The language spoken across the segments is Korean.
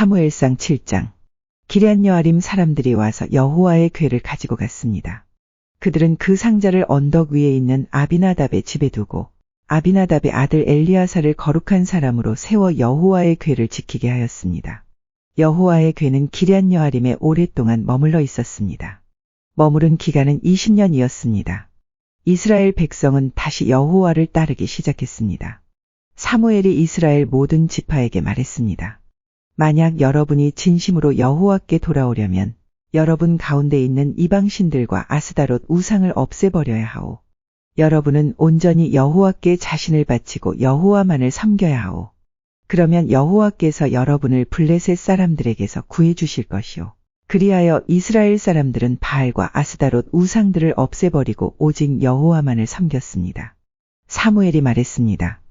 사무엘상 7장 기럇 여아림 사람들이 와서 여호와의 궤를 가지고 갔습니다. 그들은 그 상자를 언덕 위에 있는 아비나답의 집에 두고 아비나답의 아들 엘리아사를 거룩한 사람으로 세워 여호와의 궤를 지키게 하였습니다. 여호와의 궤는 기럇 여아림에 오랫동안 머물러 있었습니다. 머무른 기간은 20년이었습니다. 이스라엘 백성은 다시 여호와를 따르기 시작했습니다. 사무엘이 이스라엘 모든 지파에게 말했습니다. 만약 여러분이 진심으로 여호와께 돌아오려면 여러분 가운데 있는 이방신들과 아스다롯 우상을 없애버려야 하오. 여러분은 온전히 여호와께 자신을 바치고 여호와만을 섬겨야 하오. 그러면 여호와께서 여러분을 블레셋 사람들에게서 구해 주실 것이오. 그리하여 이스라엘 사람들은 바알과 아스다롯 우상들을 없애버리고 오직 여호와만을 섬겼습니다. 사무엘이 말했습니다.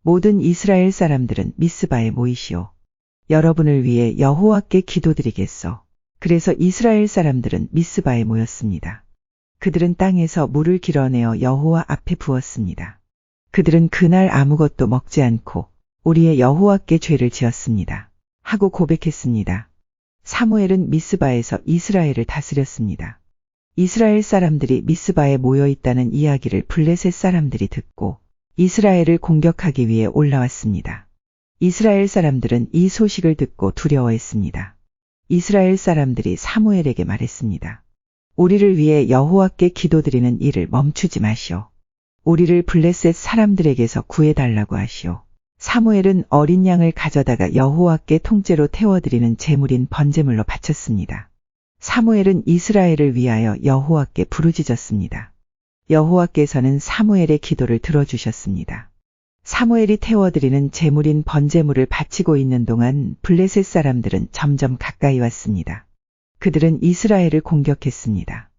모든 이스라엘 사람들은 미스바에 모이시오. 여러분을 위해 여호와께 기도드리겠소. 그래서 이스라엘 사람들은 미스바에 모였습니다. 그들은 땅에서 물을 길어내어 여호와 앞에 부었습니다. 그들은 그날 아무것도 먹지 않고 우리의 여호와께 죄를 지었습니다. 하고 고백했습니다. 사무엘은 미스바에서 이스라엘을 다스렸습니다. 이스라엘 사람들이 미스바에 모여 있다는 이야기를 블레셋 사람들이 듣고 이스라엘을 공격하기 위해 올라왔습니다. 이스라엘 사람들은 이 소식을 듣고 두려워했습니다. 이스라엘 사람들이 사무엘에게 말했습니다. 우리를 위해 여호와께 기도드리는 일을 멈추지 마시오. 우리를 블레셋 사람들에게서 구해달라고 하시오. 사무엘은 어린 양을 가져다가 여호와께 통째로 태워드리는 제물인 번제물로 바쳤습니다. 사무엘은 이스라엘을 위하여 여호와께 부르짖었습니다. 여호와께서는 사무엘의 기도를 들어주셨습니다. 사무엘이 태워드리는 제물인 번제물을 바치고 있는 동안 블레셋 사람들은 점점 가까이 왔습니다. 그들은 이스라엘을 공격했습니다.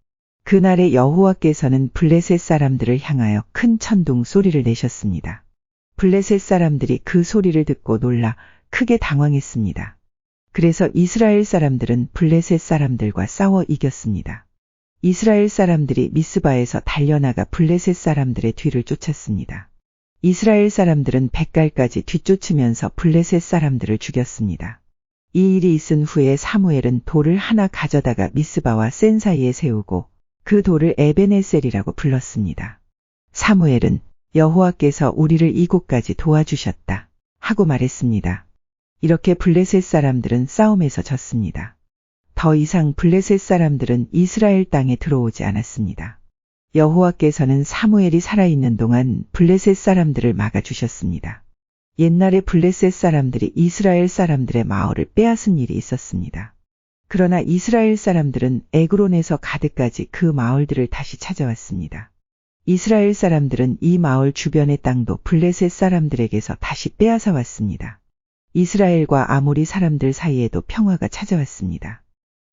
그날의 여호와께서는 블레셋 사람들을 향하여 큰 천둥 소리를 내셨습니다. 블레셋 사람들이 그 소리를 듣고 놀라 크게 당황했습니다. 그래서 이스라엘 사람들은 블레셋 사람들과 싸워 이겼습니다. 이스라엘 사람들이 미스바에서 달려나가 블레셋 사람들의 뒤를 쫓았습니다. 이스라엘 사람들은 백갈까지 뒤쫓으면서 블레셋 사람들을 죽였습니다. 이 일이 있은 후에 사무엘은 돌을 하나 가져다가 미스바와 센 사이에 세우고 그 돌을 에베네셀이라고 불렀습니다. 사무엘은 여호와께서 우리를 이곳까지 도와주셨다 하고 말했습니다. 이렇게 블레셋 사람들은 싸움에서 졌습니다. 더 이상 블레셋 사람들은 이스라엘 땅에 들어오지 않았습니다. 여호와께서는 사무엘이 살아있는 동안 블레셋 사람들을 막아주셨습니다. 옛날에 블레셋 사람들이 이스라엘 사람들의 마을을 빼앗은 일이 있었습니다. 그러나 이스라엘 사람들은 에그론에서 가드까지 그 마을들을 다시 찾아왔습니다. 이스라엘 사람들은 이 마을 주변의 땅도 블레셋 사람들에게서 다시 빼앗아 왔습니다. 이스라엘과 아모리 사람들 사이에도 평화가 찾아왔습니다.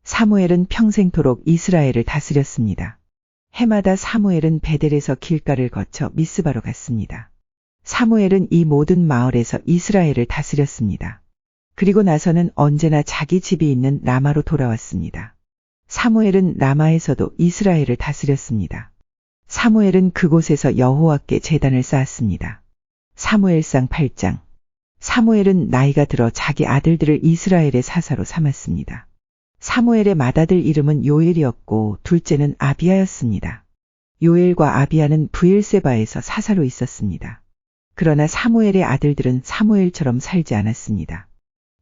사무엘은 평생토록 이스라엘을 다스렸습니다. 해마다 사무엘은 베델에서 길가를 거쳐 미스바로 갔습니다. 사무엘은 이 모든 마을에서 이스라엘을 다스렸습니다. 그리고 나서는 언제나 자기 집이 있는 라마로 돌아왔습니다. 사무엘은 라마에서도 이스라엘을 다스렸습니다. 사무엘은 그곳에서 여호와께 재단을 쌓았습니다. 사무엘상 8장 사무엘은 나이가 들어 자기 아들들을 이스라엘의 사사로 삼았습니다. 사무엘의 맏아들 이름은 요엘이었고 둘째는 아비아였습니다. 요엘과 아비아는 부엘세바에서 사사로 있었습니다. 그러나 사무엘의 아들들은 사무엘처럼 살지 않았습니다.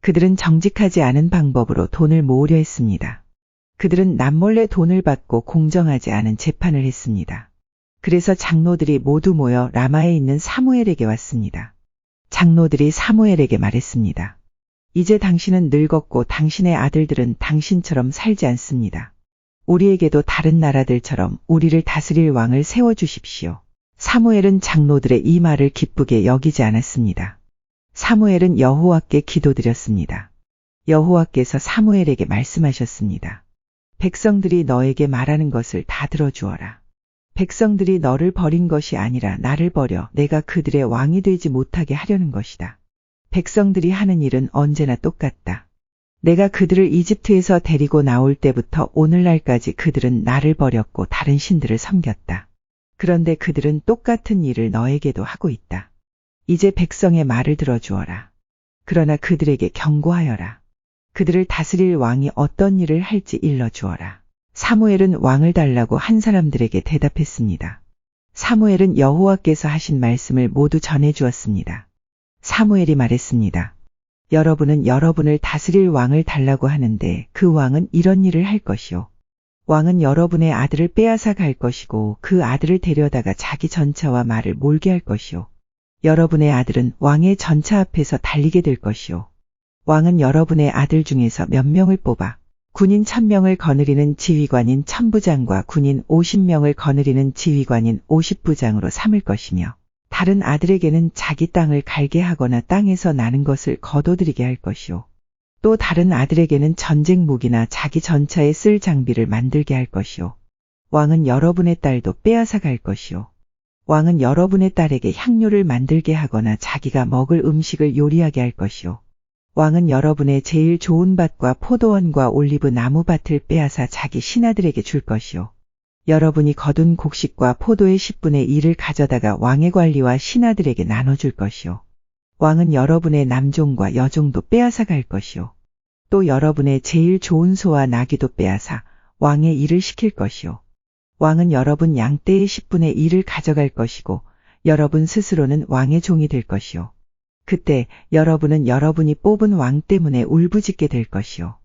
그들은 정직하지 않은 방법으로 돈을 모으려 했습니다. 그들은 남몰래 돈을 받고 공정하지 않은 재판을 했습니다. 그래서 장로들이 모두 모여 라마에 있는 사무엘에게 왔습니다. 장로들이 사무엘에게 말했습니다. 이제 당신은 늙었고 당신의 아들들은 당신처럼 살지 않습니다. 우리에게도 다른 나라들처럼 우리를 다스릴 왕을 세워주십시오. 사무엘은 장로들의 이 말을 기쁘게 여기지 않았습니다. 사무엘은 여호와께 기도드렸습니다. 여호와께서 사무엘에게 말씀하셨습니다. 백성들이 너에게 말하는 것을 다 들어주어라. 백성들이 너를 버린 것이 아니라 나를 버려 내가 그들의 왕이 되지 못하게 하려는 것이다. 백성들이 하는 일은 언제나 똑같다. 내가 그들을 이집트에서 데리고 나올 때부터 오늘날까지 그들은 나를 버렸고 다른 신들을 섬겼다. 그런데 그들은 똑같은 일을 너에게도 하고 있다. 이제 백성의 말을 들어주어라. 그러나 그들에게 경고하여라. 그들을 다스릴 왕이 어떤 일을 할지 일러 주어라. 사무엘은 왕을 달라고 한 사람들에게 대답했습니다. 사무엘은 여호와께서 하신 말씀을 모두 전해 주었습니다. 사무엘이 말했습니다. 여러분은 여러분을 다스릴 왕을 달라고 하는데 그 왕은 이런 일을 할 것이요. 왕은 여러분의 아들을 빼앗아 갈 것이고 그 아들을 데려다가 자기 전차와 말을 몰게 할 것이요. 여러분의 아들은 왕의 전차 앞에서 달리게 될 것이요. 왕은 여러분의 아들 중에서 몇 명을 뽑아 군인 천명을 거느리는 지휘관인 천부장과 군인 오십 명을 거느리는 지휘관인 오십부장으로 삼을 것이며 다른 아들에게는 자기 땅을 갈게 하거나 땅에서 나는 것을 거둬들이게 할 것이요. 또 다른 아들에게는 전쟁 무기나 자기 전차에 쓸 장비를 만들게 할 것이요. 왕은 여러분의 딸도 빼앗아 갈 것이요. 왕은 여러분의 딸에게 향료를 만들게 하거나 자기가 먹을 음식을 요리하게 할 것이요. 왕은 여러분의 제일 좋은 밭과 포도원과 올리브 나무밭을 빼앗아 자기 신하들에게 줄 것이요. 여러분이 거둔 곡식과 포도의 10분의 1을 가져다가 왕의 관리와 신하들에게 나눠줄 것이요. 왕은 여러분의 남종과 여종도 빼앗아 갈 것이요. 또 여러분의 제일 좋은 소와 나귀도 빼앗아 왕의 일을 시킬 것이요. 왕은 여러분 양떼의 10분의 1을 가져갈 것이고 여러분 스스로는 왕의 종이 될 것이요. 그때 여러분은 여러분이 뽑은 왕 때문에 울부짖게 될 것이요.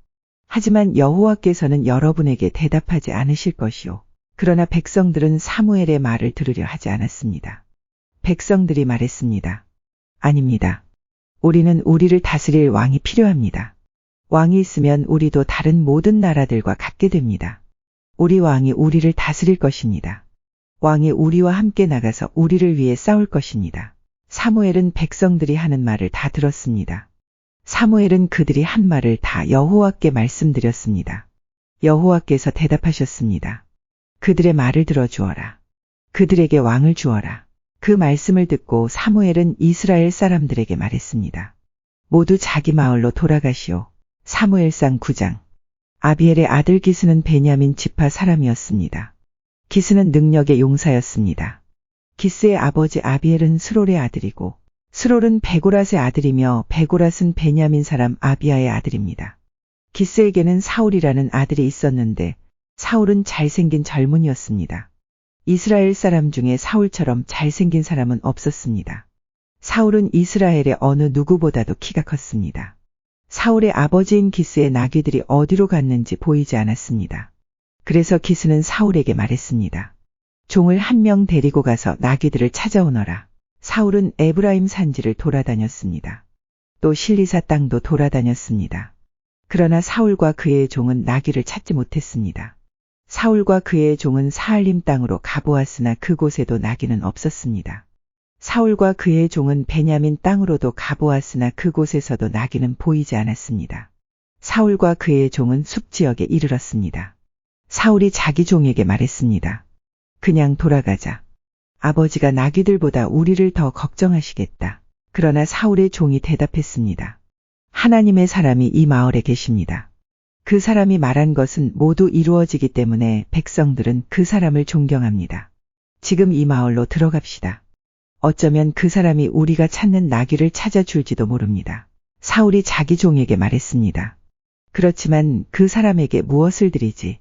하지만 여호와께서는 여러분에게 대답하지 않으실 것이요. 그러나 백성들은 사무엘의 말을 들으려 하지 않았습니다. 백성들이 말했습니다. 아닙니다. 우리는 우리를 다스릴 왕이 필요합니다. 왕이 있으면 우리도 다른 모든 나라들과 같게 됩니다. 우리 왕이 우리를 다스릴 것입니다. 왕이 우리와 함께 나가서 우리를 위해 싸울 것입니다. 사무엘은 백성들이 하는 말을 다 들었습니다. 사무엘은 그들이 한 말을 다 여호와께 말씀드렸습니다. 여호와께서 대답하셨습니다. 그들의 말을 들어주어라. 그들에게 왕을 주어라. 그 말씀을 듣고 사무엘은 이스라엘 사람들에게 말했습니다. 모두 자기 마을로 돌아가시오. 사무엘상 9장. 아비엘의 아들 기스는 베냐민 지파 사람이었습니다. 기스는 능력의 용사였습니다. 기스의 아버지 아비엘은 스롤의 아들이고 스롤은 베고랏의 아들이며 베고랏은 베냐민 사람 아비아의 아들입니다. 기스에게는 사울이라는 아들이 있었는데 사울은 잘생긴 젊은이였습니다. 이스라엘 사람 중에 사울처럼 잘생긴 사람은 없었습니다. 사울은 이스라엘의 어느 누구보다도 키가 컸습니다. 사울의 아버지인 기스의 나귀들이 어디로 갔는지 보이지 않았습니다. 그래서 기스는 사울에게 말했습니다. 종을 한 명 데리고 가서 나귀들을 찾아오너라. 사울은 에브라임 산지를 돌아다녔습니다. 또 실리사 땅도 돌아다녔습니다. 그러나 사울과 그의 종은 나귀를 찾지 못했습니다. 사울과 그의 종은 사할림 땅으로 가보았으나 그곳에도 나귀는 없었습니다. 사울과 그의 종은 베냐민 땅으로도 가보았으나 그곳에서도 나귀는 보이지 않았습니다. 사울과 그의 종은 숲 지역에 이르렀습니다. 사울이 자기 종에게 말했습니다. 그냥 돌아가자. 아버지가 나귀들보다 우리를 더 걱정하시겠다. 그러나 사울의 종이 대답했습니다. 하나님의 사람이 이 마을에 계십니다. 그 사람이 말한 것은 모두 이루어지기 때문에 백성들은 그 사람을 존경합니다. 지금 이 마을로 들어갑시다. 어쩌면 그 사람이 우리가 찾는 나귀를 찾아줄지도 모릅니다. 사울이 자기 종에게 말했습니다. 그렇지만 그 사람에게 무엇을 드리지?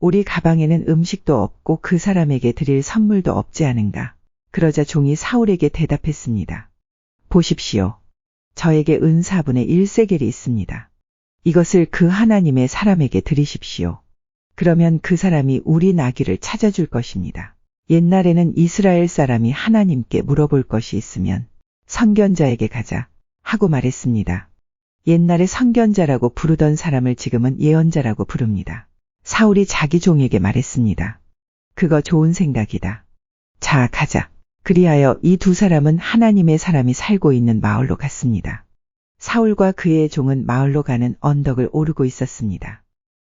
우리 가방에는 음식도 없고 그 사람에게 드릴 선물도 없지 않은가? 그러자 종이 사울에게 대답했습니다. 보십시오. 저에게 은 4분의 1세겔이 있습니다. 이것을 그 하나님의 사람에게 드리십시오. 그러면 그 사람이 우리 나귀를 찾아줄 것입니다. 옛날에는 이스라엘 사람이 하나님께 물어볼 것이 있으면 선견자에게 가자 하고 말했습니다. 옛날에 선견자라고 부르던 사람을 지금은 예언자라고 부릅니다. 사울이 자기 종에게 말했습니다. 그거 좋은 생각이다. 자, 가자. 그리하여 이 두 사람은 하나님의 사람이 살고 있는 마을로 갔습니다. 사울과 그의 종은 마을로 가는 언덕을 오르고 있었습니다.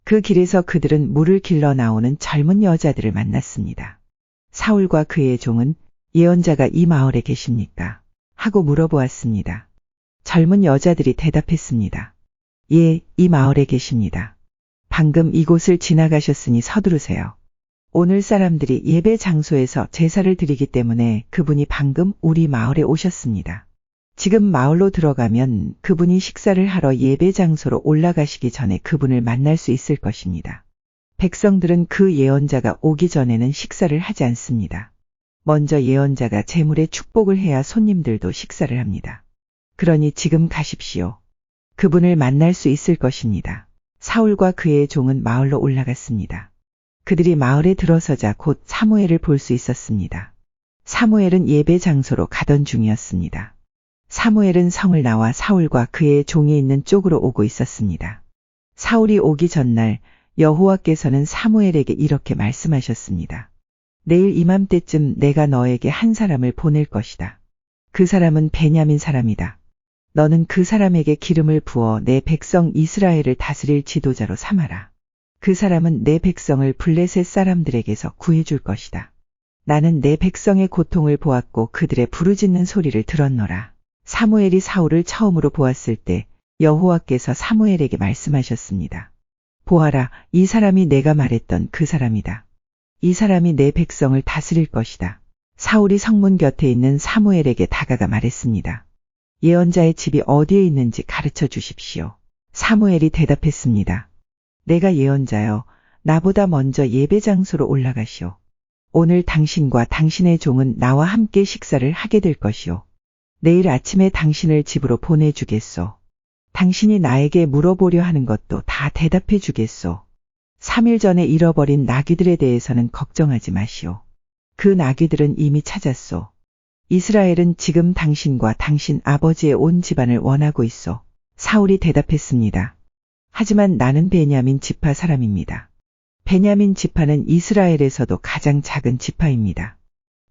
그 길에서 그들은 물을 길러 나오는 젊은 여자들을 만났습니다. 사울과 그의 종은 예언자가 이 마을에 계십니까? 하고 물어보았습니다. 젊은 여자들이 대답했습니다. 예, 이 마을에 계십니다. 방금 이곳을 지나가셨으니 서두르세요. 오늘 사람들이 예배 장소에서 제사를 드리기 때문에 그분이 방금 우리 마을에 오셨습니다. 지금 마을로 들어가면 그분이 식사를 하러 예배 장소로 올라가시기 전에 그분을 만날 수 있을 것입니다. 백성들은 그 예언자가 오기 전에는 식사를 하지 않습니다. 먼저 예언자가 재물의 축복을 해야 손님들도 식사를 합니다. 그러니 지금 가십시오. 그분을 만날 수 있을 것입니다. 사울과 그의 종은 마을로 올라갔습니다. 그들이 마을에 들어서자 곧 사무엘을 볼 수 있었습니다. 사무엘은 예배 장소로 가던 중이었습니다. 사무엘은 성을 나와 사울과 그의 종이 있는 쪽으로 오고 있었습니다. 사울이 오기 전날 여호와께서는 사무엘에게 이렇게 말씀하셨습니다. 내일 이맘때쯤 내가 너에게 한 사람을 보낼 것이다. 그 사람은 베냐민 사람이다. 너는 그 사람에게 기름을 부어 내 백성 이스라엘을 다스릴 지도자로 삼아라. 그 사람은 내 백성을 블레셋 사람들에게서 구해줄 것이다. 나는 내 백성의 고통을 보았고 그들의 부르짖는 소리를 들었노라. 사무엘이 사울을 처음으로 보았을 때 여호와께서 사무엘에게 말씀하셨습니다. 보아라, 이 사람이 내가 말했던 그 사람이다. 이 사람이 내 백성을 다스릴 것이다. 사울이 성문 곁에 있는 사무엘에게 다가가 말했습니다. 예언자의 집이 어디에 있는지 가르쳐 주십시오. 사무엘이 대답했습니다. 내가 예언자여, 나보다 먼저 예배 장소로 올라가시오. 오늘 당신과 당신의 종은 나와 함께 식사를 하게 될 것이오. 내일 아침에 당신을 집으로 보내주겠소. 당신이 나에게 물어보려 하는 것도 다 대답해 주겠소. 3일 전에 잃어버린 나귀들에 대해서는 걱정하지 마시오. 그 나귀들은 이미 찾았소. 이스라엘은 지금 당신과 당신 아버지의 온 집안을 원하고 있어. 사울이 대답했습니다. 하지만 나는 베냐민 지파 사람입니다. 베냐민 지파는 이스라엘에서도 가장 작은 지파입니다.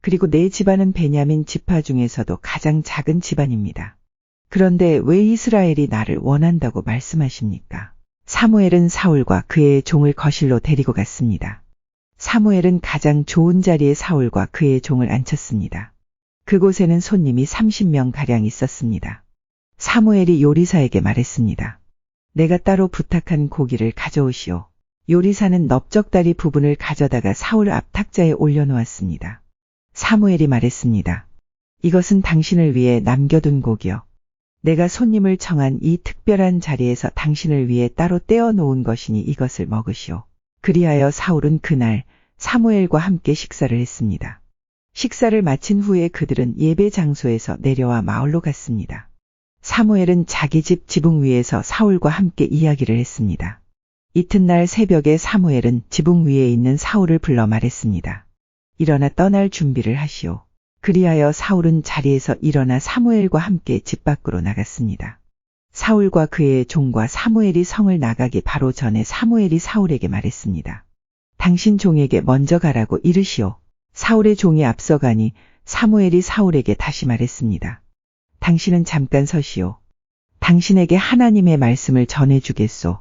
그리고 내 집안은 베냐민 지파 중에서도 가장 작은 집안입니다. 그런데 왜 이스라엘이 나를 원한다고 말씀하십니까? 사무엘은 사울과 그의 종을 거실로 데리고 갔습니다. 사무엘은 가장 좋은 자리에 사울과 그의 종을 앉혔습니다. 그곳에는 손님이 30명 가량 있었습니다. 사무엘이 요리사에게 말했습니다. 내가 따로 부탁한 고기를 가져오시오. 요리사는 넓적다리 부분을 가져다가 사울 앞 탁자에 올려놓았습니다. 사무엘이 말했습니다. 이것은 당신을 위해 남겨둔 고기요. 내가 손님을 청한 이 특별한 자리에서 당신을 위해 따로 떼어 놓은 것이니 이것을 먹으시오. 그리하여 사울은 그날 사무엘과 함께 식사를 했습니다. 식사를 마친 후에 그들은 예배 장소에서 내려와 마을로 갔습니다. 사무엘은 자기 집 지붕 위에서 사울과 함께 이야기를 했습니다. 이튿날 새벽에 사무엘은 지붕 위에 있는 사울을 불러 말했습니다. 일어나 떠날 준비를 하시오. 그리하여 사울은 자리에서 일어나 사무엘과 함께 집 밖으로 나갔습니다. 사울과 그의 종과 사무엘이 성을 나가기 바로 전에 사무엘이 사울에게 말했습니다. 당신 종에게 먼저 가라고 이르시오. 사울의 종이 앞서가니 사무엘이 사울에게 다시 말했습니다. 당신은 잠깐 서시오. 당신에게 하나님의 말씀을 전해주겠소.